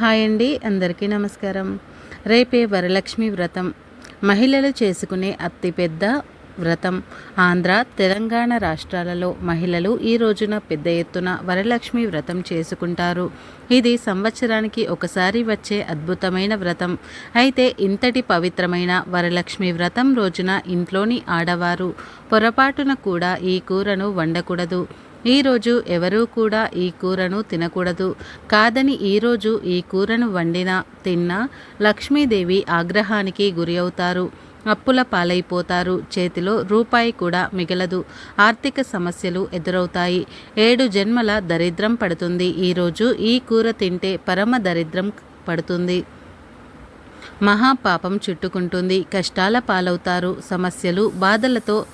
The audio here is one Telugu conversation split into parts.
హాయ్ అండి అందరికీ నమస్కారం. రేపే వరలక్ష్మి వ్రతం. మహిళలు చేసుకునే అతిపెద్ద వ్రతం. ఆంధ్ర తెలంగాణ రాష్ట్రాలలో మహిళలు ఈ రోజున పెద్ద ఎత్తున వరలక్ష్మి వ్రతం చేసుకుంటారు. ఇది సంవత్సరానికి ఒకసారి వచ్చే అద్భుతమైన వ్రతం. అయితే ఇంతటి పవిత్రమైన వరలక్ష్మి వ్రతం రోజున ఇంట్లోని ఆడవారు పొరపాటున కూడా ఈ కూరను వండకూడదు. ఈరోజు ఎవరూ కూడా ఈ కూరను తినకూడదు. కాదని ఈరోజు ఈ కూరను వండినా తిన్నా లక్ష్మీదేవి ఆగ్రహానికి గురి అవుతారు. అప్పుల పాలైపోతారు. చేతిలో రూపాయి కూడా మిగలదు. ఆర్థిక సమస్యలు ఎదురవుతాయి. ఏడు జన్మల దరిద్రం పడుతుంది. ఈరోజు ఈ కూర తింటే పరమ దరిద్రం పడుతుంది. మహాపాపం చుట్టుకుంటుంది. కష్టాల పాలవుతారు. సమస్యలు బాధలతో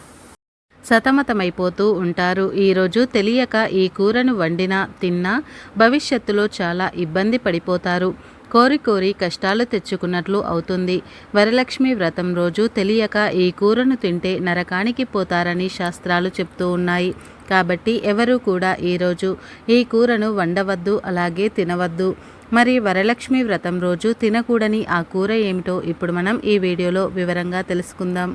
సతమతమైపోతూ ఉంటారు. ఈరోజు తెలియక ఈ కూరను వండినా తిన్నా భవిష్యత్తులో చాలా ఇబ్బంది పడిపోతారు. కోరి కోరి కష్టాలు తెచ్చుకున్నట్లు అవుతుంది. వరలక్ష్మి వ్రతం రోజు తెలియక ఈ కూరను తింటే నరకానికి పోతారని శాస్త్రాలు చెప్తూ ఉన్నాయి. కాబట్టి ఎవరు కూడా ఈరోజు ఈ కూరను వండవద్దు అలాగే తినవద్దు. మరి వరలక్ష్మి వ్రతం రోజు తినకూడని ఆ కూర ఏమిటో ఇప్పుడు మనం ఈ వీడియోలో వివరంగా తెలుసుకుందాం.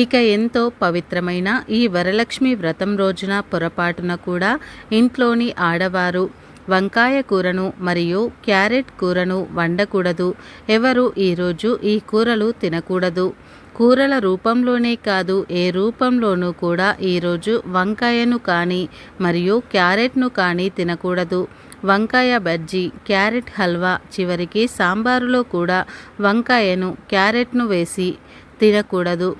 ఇక ఎంతో పవిత్రమైన ఈ వరలక్ష్మి వ్రతం రోజున పొరపాటున కూడా ఇంట్లోని ఆడవారు వంకాయ కూరను మరియు క్యారెట్ కూరను వండకూడదు. ఎవరు ఈరోజు ఈ కూరలు తినకూడదు. కూరల రూపంలోనే కాదు ఏ రూపంలోనూ కూడా ఈరోజు వంకాయను కానీ మరియు క్యారెట్ను కానీ తినకూడదు. వంకాయ బజ్జీ క్యారెట్ హల్వా చివరికి సాంబారులో కూడా వంకాయను క్యారెట్ను వేసి తినకూడదు.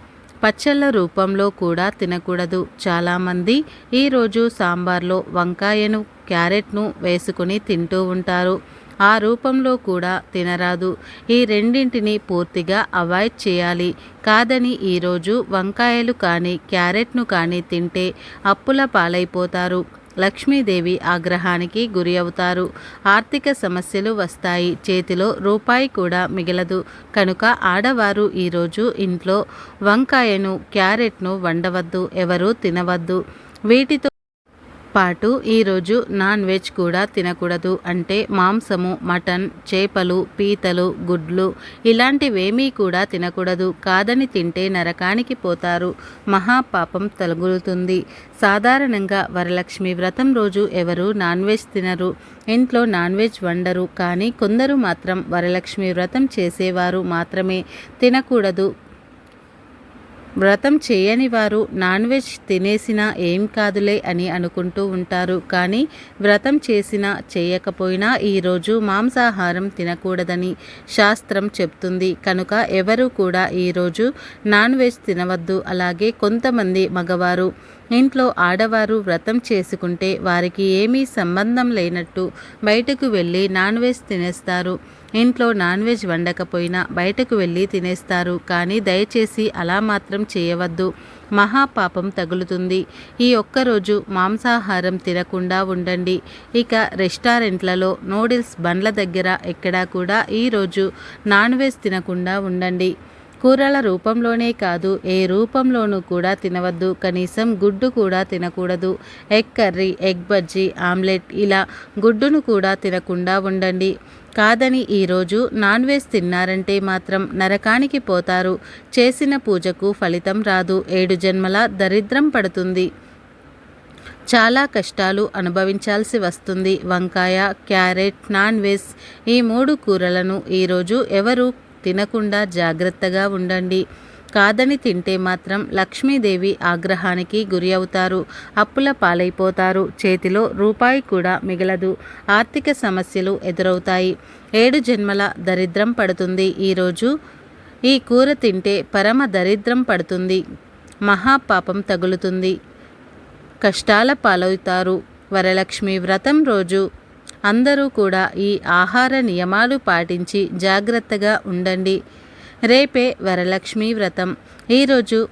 పచ్చళ్ళ రూపంలో కూడా తినకూడదు. చాలామంది ఈరోజు సాంబార్లో వంకాయను క్యారెట్ను వేసుకుని తింటూ ఉంటారు. ఆ రూపంలో కూడా తినరాదు. ఈ రెండింటిని పూర్తిగా అవాయిడ్ చేయాలి. కాదని ఈరోజు వంకాయలు కానీ క్యారెట్ను కానీ తింటే అప్పుల పాలైపోతారు. లక్ష్మీదేవి ఆగ్రహానికి గురి అవుతారు. ఆర్థిక సమస్యలు వస్తాయి. చేతిలో రూపాయి కూడా మిగలదు. కనుక ఆడవారు ఈరోజు ఇంట్లో వంకాయను క్యారెట్ను వండవద్దు. ఎవరూ తినవద్దు. వీటితో పాటు ఈరోజు నాన్ వెజ్ కూడా తినకూడదు. అంటే మాంసము మటన్ చేపలు పీతలు గుడ్లు ఇలాంటివేమీ కూడా తినకూడదు. కాదని తింటే నరకానికి పోతారు. మహాపాపం తగులుతుంది సాధారణంగా వరలక్ష్మి వ్రతం రోజు ఎవరు నాన్ వెజ్ తినరు. ఇంట్లో నాన్ వెజ్ వండరు. కానీ కొందరు మాత్రం వరలక్ష్మి వ్రతం చేసేవారు మాత్రమే. తినకూడదు. వ్రతం చేయని వారు నాన్ వెజ్ తినేసినా ఏం కాదులే అని అనుకుంటూ ఉంటారు. కానీ వ్రతం చేసినా చేయకపోయినా ఈరోజు మాంసాహారం తినకూడదని శాస్త్రం చెప్తుంది. కనుక ఎవరు కూడా ఈరోజు నాన్ వెజ్ తినవద్దు. అలాగే కొంతమంది మగవారు ఇంట్లో ఆడవారు వ్రతం చేసుకుంటే వారికి ఏమీ సంబంధం లేనట్టు బయటకు వెళ్ళి నాన్ వెజ్ తినేస్తారు. ఇంట్లో నాన్ వెజ్ వండకపోయినా బయటకు వెళ్ళి తినేస్తారు. కానీ దయచేసి అలా మాత్రం చేయవద్దు. మహాపాపం తగులుతుంది. ఈ ఒక్కరోజు మాంసాహారం తినకుండా ఉండండి. ఇక రెస్టారెంట్లలో నూడిల్స్ బండ్ల దగ్గర ఎక్కడా కూడా ఈరోజు నాన్ వెజ్ తినకుండా ఉండండి. కూరల రూపంలోనే కాదు ఏ రూపంలోనూ కూడా తినవద్దు. కనీసం గుడ్డు కూడా తినకూడదు. Egg curry egg bajji omelette ఇలా గుడ్డును కూడా తినకుండా ఉండండి. కాదని ఈరోజు నాన్ వెజ్ తిన్నారంటే మాత్రం నరకానికి పోతారు. చేసిన పూజకు ఫలితం రాదు. ఏడు జన్మల దరిద్రం పడుతుంది. చాలా కష్టాలు అనుభవించాల్సి వస్తుంది. వంకాయ క్యారెట్ నాన్ వెజ్ ఈ మూడు కూరలను ఈరోజు ఎవరు తినకుండా జాగ్రత్తగా ఉండండి. కాదని తింటే మాత్రం లక్ష్మీదేవి ఆగ్రహానికి గురి అవుతారు. అప్పుల పాలైపోతారు. చేతిలో రూపాయి కూడా మిగలదు. ఆర్థిక సమస్యలు ఎదురవుతాయి. ఏడు జన్మల దరిద్రం పడుతుంది. ఈరోజు ఈ కూర తింటే పరమ దరిద్రం పడుతుంది. మహాపాపం తగులుతుంది. కష్టాల పాలవుతారు. వరలక్ష్మి వ్రతం రోజు అందరూ కూడా ఈ ఆహార నియమాలు పాటించి జాగ్రత్తగా ఉండండి. రేపే వరలక్ష్మి వ్రతం. ఈరోజు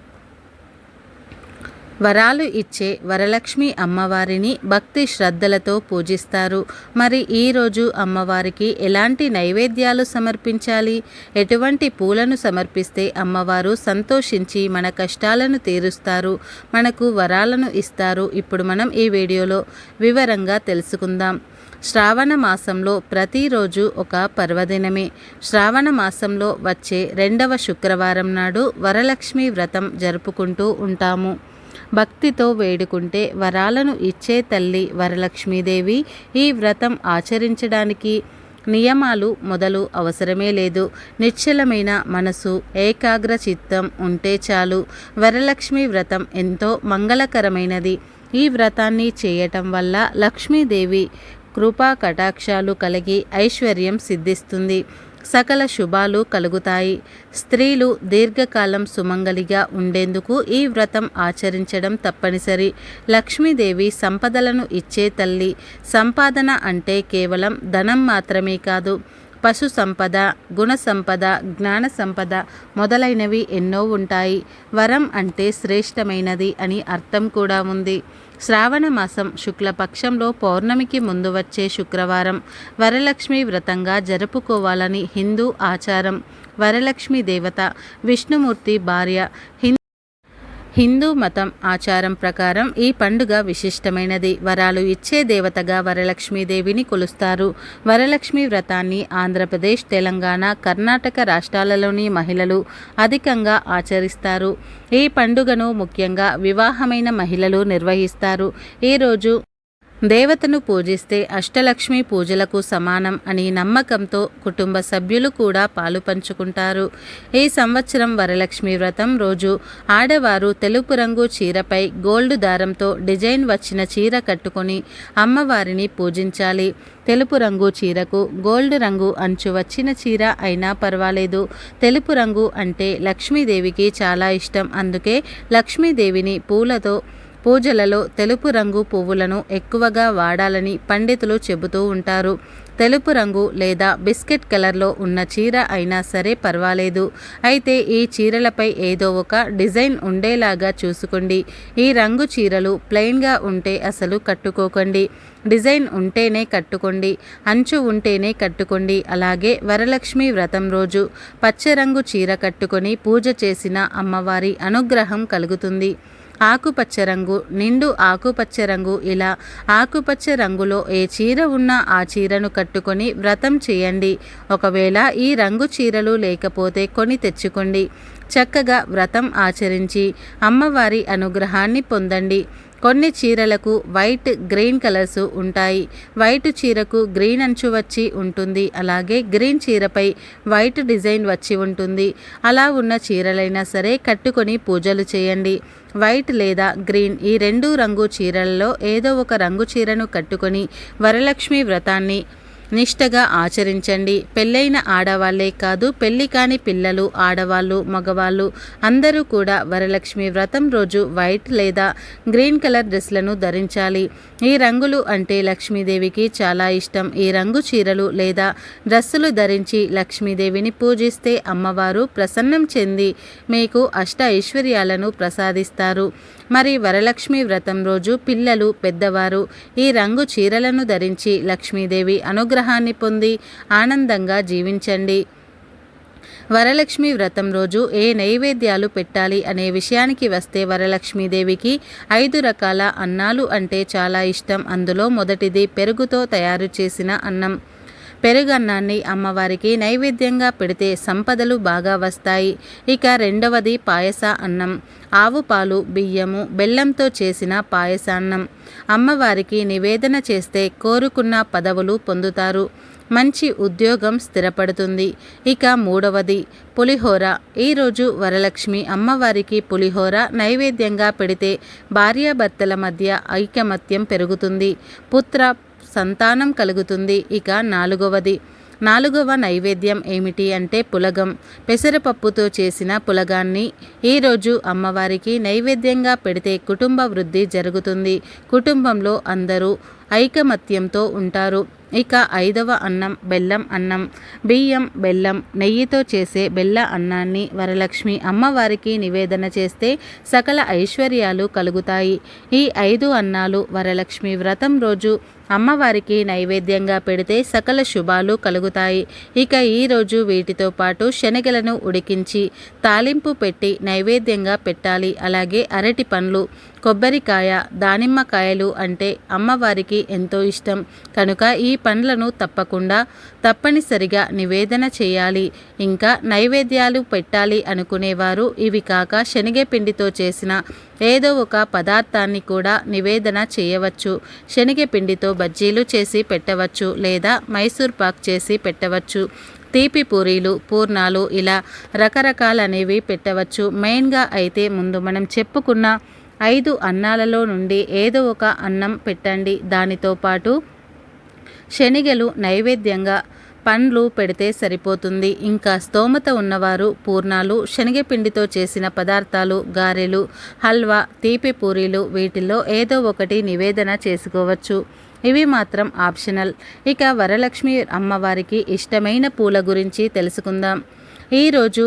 వరాలు ఇచ్చే వరలక్ష్మి అమ్మవారిని భక్తి శ్రద్ధలతో పూజిస్తారు. మరి ఈరోజు అమ్మవారికి ఎలాంటి నైవేద్యాలు సమర్పించాలి? ఎటువంటి పూలను సమర్పిస్తే అమ్మవారు సంతోషించి మన కష్టాలను తీరుస్తారు మనకు వరాలను ఇస్తారు? ఇప్పుడు మనం ఈ వీడియోలో వివరంగా తెలుసుకుందాం. శ్రావణ మాసంలో ప్రతిరోజు ఒక పర్వదినమే. శ్రావణ మాసంలో వచ్చే రెండవ శుక్రవారం నాడు వరలక్ష్మి వ్రతం జరుపుకుంటూ ఉంటాము. భక్తితో వేడుకుంటే వరాలను ఇచ్చే తల్లి వరలక్ష్మీదేవి ఈ వ్రతం ఆచరించడానికి నియమాలు మొదలు అవసరమే లేదు. నిశ్చలమైన మనసు ఏకాగ్ర చిత్తం ఉంటే చాలు. వరలక్ష్మి వ్రతం ఎంతో మంగళకరమైనది. ఈ వ్రతాన్ని చేయటం వల్ల లక్ష్మీదేవి కృపా కటాక్షాలు కలిగి ఐశ్వర్యం సిద్ధిస్తుంది. సకల శుభాలు కలుగుతాయి. స్త్రీలు దీర్ఘకాలం సుమంగలిగా ఉండేందుకు ఈ వ్రతం ఆచరించడం తప్పనిసరి. లక్ష్మీదేవి సంపదలను ఇచ్చే తల్లి. సంపాదన అంటే కేవలం ధనం మాత్రమే కాదు. పశు సంపద గుణ సంపద జ్ఞాన సంపద మొదలైనవి ఎన్నో ఉంటాయి. వరం అంటే శ్రేష్టమైనది అని అర్థం కూడా ఉంది. శ్రావణ మాసం శుక్లపక్షంలో పౌర్ణమికి ముందు వచ్చే శుక్రవారం. వరలక్ష్మి వ్రతంగా జరుపుకోవాలని హిందూ ఆచారం. వరలక్ష్మి దేవత విష్ణుమూర్తి భార్య హిందూ మతం ఆచారం ప్రకారం ఈ పండుగ విశిష్టమైనది. వరాలు ఇచ్చే దేవతగా వరలక్ష్మీదేవిని కొలుస్తారు. వరలక్ష్మి వ్రతాన్ని ఆంధ్రప్రదేశ్ తెలంగాణ కర్ణాటక రాష్ట్రాలలోని మహిళలు అధికంగా ఆచరిస్తారు. ఈ పండుగను ముఖ్యంగా వివాహమైన మహిళలు నిర్వహిస్తారు. ఈరోజు దేవతను పూజిస్తే అష్టలక్ష్మి పూజలకు సమానం అని నమ్మకంతో కుటుంబ సభ్యులు కూడా పాలు పంచుకుంటారు. ఈ సంవత్సరం వరలక్ష్మి వ్రతం రోజు ఆడవారు తెలుపు రంగు చీరపై గోల్డ్ దారంతో డిజైన్ వచ్చిన చీర కట్టుకొని అమ్మవారిని పూజించాలి. తెలుపు రంగు చీరకు గోల్డ్ రంగు అంచు వచ్చిన చీర అయినా పర్వాలేదు. తెలుపు రంగు అంటే లక్ష్మీదేవికి చాలా ఇష్టం. అందుకే లక్ష్మీదేవిని పూలతో పూజలలో తెలుపు రంగు పువ్వులను ఎక్కువగా వాడాలని పండితులు చెబుతూ ఉంటారు. తెలుపు రంగు లేదా బిస్కెట్ కలర్లో ఉన్న చీర అయినా సరే పర్వాలేదు. అయితే ఈ చీరలపై ఏదో ఒక డిజైన్ ఉండేలాగా చూసుకోండి. ఈ రంగు చీరలు ప్లెయిన్గా ఉంటే అసలు కట్టుకోకండి. డిజైన్ ఉంటేనే కట్టుకోండి. అంచు ఉంటేనే కట్టుకోండి. అలాగే వరలక్ష్మి వ్రతం రోజు పచ్చరంగు చీర కట్టుకొని పూజ చేసిన అమ్మవారి అనుగ్రహం కలుగుతుంది. ఆకుపచ్చ రంగు నిండు ఆకుపచ్చ రంగు ఇలా ఆకుపచ్చ రంగులో ఏ చీర ఉన్నా ఆ చీరను కట్టుకొని వ్రతం చేయండి. ఒకవేళ ఈ రంగు చీరలు లేకపోతే కొని తెచ్చుకోండి. చక్కగా వ్రతం ఆచరించి అమ్మవారి అనుగ్రహాన్ని పొందండి. కొన్ని చీరలకు వైట్ గ్రీన్ కలర్స్ ఉంటాయి. వైట్ చీరకు గ్రీన్ అంచు వచ్చి ఉంటుంది. అలాగే గ్రీన్ చీరపై వైట్ డిజైన్ వచ్చి ఉంటుంది. అలా ఉన్న చీరలైనా సరే కట్టుకొని పూజలు చేయండి. వైట్ లేదా గ్రీన్ ఈ రెండు రంగు చీరలలో ఏదో ఒక రంగు చీరను కట్టుకొని వరలక్ష్మి వ్రతాన్ని నిష్టగా ఆచరించండి. పెళ్ళైన ఆడవాళ్ళే కాదు పెళ్ళి కాని పిల్లలు ఆడవాళ్ళు మగవాళ్ళు అందరూ కూడా వరలక్ష్మి వ్రతం రోజు వైట్ లేదా గ్రీన్ కలర్ డ్రెస్లను ధరించాలి. ఈ రంగులు అంటే లక్ష్మీదేవికి చాలా ఇష్టం. ఈ రంగు చీరలు లేదా డ్రెస్సులు ధరించి లక్ష్మీదేవిని పూజిస్తే అమ్మవారు ప్రసన్నం చెంది మీకు అష్ట ఐశ్వర్యాలను ప్రసాదిస్తారు. మరి వరలక్ష్మి వ్రతం రోజు పిల్లలు పెద్దవారు ఈ రంగు చీరలను ధరించి లక్ష్మీదేవి అనుగ్రహాన్ని పొంది ఆనందంగా జీవించండి. వరలక్ష్మి వ్రతం రోజు ఏ నైవేద్యాలు పెట్టాలి అనే విషయానికి వస్తే వరలక్ష్మీదేవికి ఐదు రకాల అన్నాలు అంటే చాలా ఇష్టం. అందులో మొదటిది పెరుగుతో తయారు చేసిన అన్నం. పెరుగన్నాన్ని అమ్మవారికి నైవేద్యంగా పెడితే సంపదలు బాగా వస్తాయి. ఇక రెండవది పాయస అన్నం. ఆవు పాలు బియ్యము బెల్లంతో చేసిన పాయసాన్నం అమ్మవారికి నివేదన చేస్తే కోరుకున్న పదవులు పొందుతారు. మంచి ఉద్యోగం స్థిరపడుతుంది. ఇక మూడవది పులిహోర. ఈరోజు వరలక్ష్మి అమ్మవారికి పులిహోర నైవేద్యంగా పెడితే భార్యాభర్తల మధ్య ఐకమత్యం పెరుగుతుంది. పుత్ర సంతానం కలుగుతుంది. ఇక నాలుగవది. నాలుగవ నైవేద్యం ఏమిటి అంటే పులగం. పెసరపప్పుతో చేసిన పులగాన్ని ఈరోజు అమ్మవారికి నైవేద్యంగా పెడితే కుటుంబ వృద్ధి జరుగుతుంది. కుటుంబంలో అందరూ ఐకమత్యంతో ఉంటారు. ఇక ఐదవ అన్నం బెల్లం అన్నం. బియ్యం బెల్లం నెయ్యితో చేసే బెల్ల అన్నాన్ని వరలక్ష్మి అమ్మవారికి నివేదన చేస్తే సకల ఐశ్వర్యాలు కలుగుతాయి. ఈ ఐదు అన్నాలు వరలక్ష్మి వ్రతం రోజు అమ్మవారికి నైవేద్యంగా పెడితే సకల శుభాలు కలుగుతాయి. ఇక ఈరోజు వీటితో పాటు శనగలను ఉడికించి తాలింపు పెట్టి నైవేద్యంగా పెట్టాలి. అలాగే అరటి పండ్లు కొబ్బరికాయ దానిమ్మకాయలు అంటే అమ్మవారికి ఎంతో ఇష్టం. కనుక ఈ పండ్లను తప్పకుండా తప్పనిసరిగా నివేదన చేయాలి. ఇంకా నైవేద్యాలు పెట్టాలి అనుకునేవారు. ఇవి కాక శనగపిండితో చేసిన ఏదో ఒక పదార్థాన్ని కూడా నివేదన చేయవచ్చు. శనగపిండితో బజ్జీలు చేసి పెట్టవచ్చు లేదా మైసూర్ పాక్ చేసి పెట్టవచ్చు. తీపి పూరీలు పూర్ణాలు ఇలా రకరకాలనేవి పెట్టవచ్చు. మెయిన్గా అయితే ముందు మనం చెప్పుకున్న ఐదు అన్నాలలో నుండి ఏదో ఒక అన్నం పెట్టండి. దానితో పాటు శనిగలు నైవేద్యంగా పండ్లు పెడితే సరిపోతుంది. ఇంకా స్తోమత ఉన్నవారు పూర్ణాలు శనగపిండితో చేసిన పదార్థాలు గారెలు హల్వా తీపి పూరీలు వీటిల్లో ఏదో ఒకటి నివేదన చేసుకోవచ్చు. ఇవి మాత్రం ఆప్షనల్. ఇక వరలక్ష్మి అమ్మవారికి ఇష్టమైన పూల గురించి తెలుసుకుందాం. ఈరోజు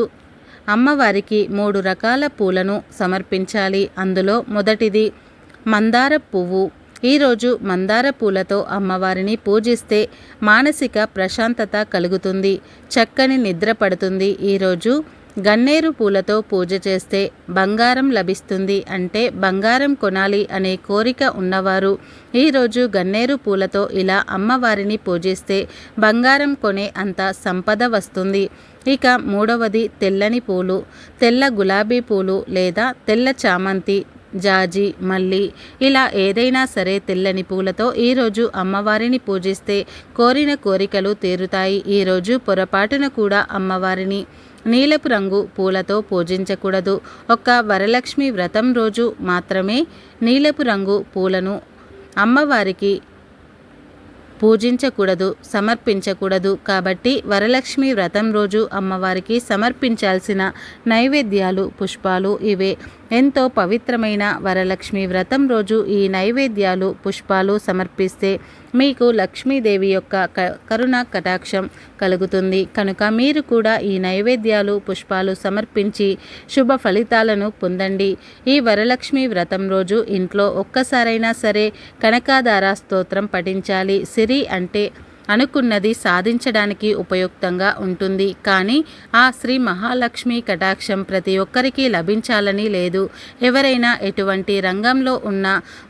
అమ్మవారికి మూడు రకాల పూలను సమర్పించాలి. అందులో మొదటిది మందార పువ్వు ఈరోజు మందార పూలతో అమ్మవారిని పూజిస్తే మానసిక ప్రశాంతత కలుగుతుంది చక్కని నిద్ర పడుతుంది. ఈరోజు గన్నేరు పూలతో పూజ చేస్తే బంగారం లభిస్తుంది అంటే బంగారం కొనాలి అనే కోరిక ఉన్నవారు ఈరోజు గన్నేరు పూలతో ఇలా అమ్మవారిని పూజిస్తే బంగారం కొనే అంత సంపద వస్తుంది. ఇక మూడవది తెల్లని పూలు తెల్ల గులాబీ పూలు లేదా తెల్ల చామంతి జాజి మల్లి ఇలా ఏదైనా సరే తెల్లని పూలతో ఈరోజు అమ్మవారిని పూజిస్తే కోరిన కోరికలు తీరుతాయి. ఈరోజు పొరపాటున కూడా అమ్మవారిని నీలపు రంగు పూలతో పూజించకూడదు. ఒక్క వరలక్ష్మి వ్రతం రోజు మాత్రమే నీలపు రంగు పూలను అమ్మవారికి పూజించకూడదు సమర్పించకూడదు. కాబట్టి వరలక్ష్మి వ్రతం రోజు అమ్మవారికి సమర్పించాల్సిన నైవేద్యాలు పుష్పాలు ఇవే. ఎంతో పవిత్రమైన వరలక్ష్మి వ్రతం రోజు ఈ నైవేద్యాలు పుష్పాలు సమర్పిస్తే మీకు లక్ష్మీదేవి యొక్క కరుణ కటాక్షం కలుగుతుంది. కనుక మీరు కూడా ఈ నైవేద్యాలు పుష్పాలు సమర్పించి శుభ ఫలితాలను పొందండి. ఈ వరలక్ష్మి వ్రతం రోజు ఇంట్లో ఒక్కసారైనా సరే కనకాధార స్తోత్రం పఠించాలి. సిరి అంటే అనుకున్నది సాధించడానికి ఉపయుక్తంగా ఉంటుంది. కానీ ఆ శ్రీ మహాలక్ష్మి కటాక్షం ప్రతి ఒక్కరికి లభించాలని లేదు. ఎవరైనా ఎటువంటి రంగంలో ఉన్న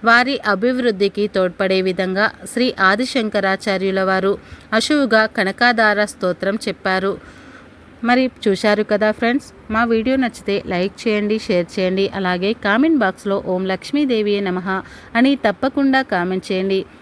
వారి అభివృద్ధికి తోడ్పడే విధంగా శ్రీ ఆదిశంకరాచార్యుల వారు అశువుగా కనకాధార స్తోత్రం చెప్పారు. మరి చూశారు కదా ఫ్రెండ్స్? మా వీడియో నచ్చితే లైక్ చేయండి షేర్ చేయండి. అలాగే కామెంట్ బాక్స్లో ఓం లక్ష్మీదేవి నమ అని తప్పకుండా కామెంట్ చేయండి.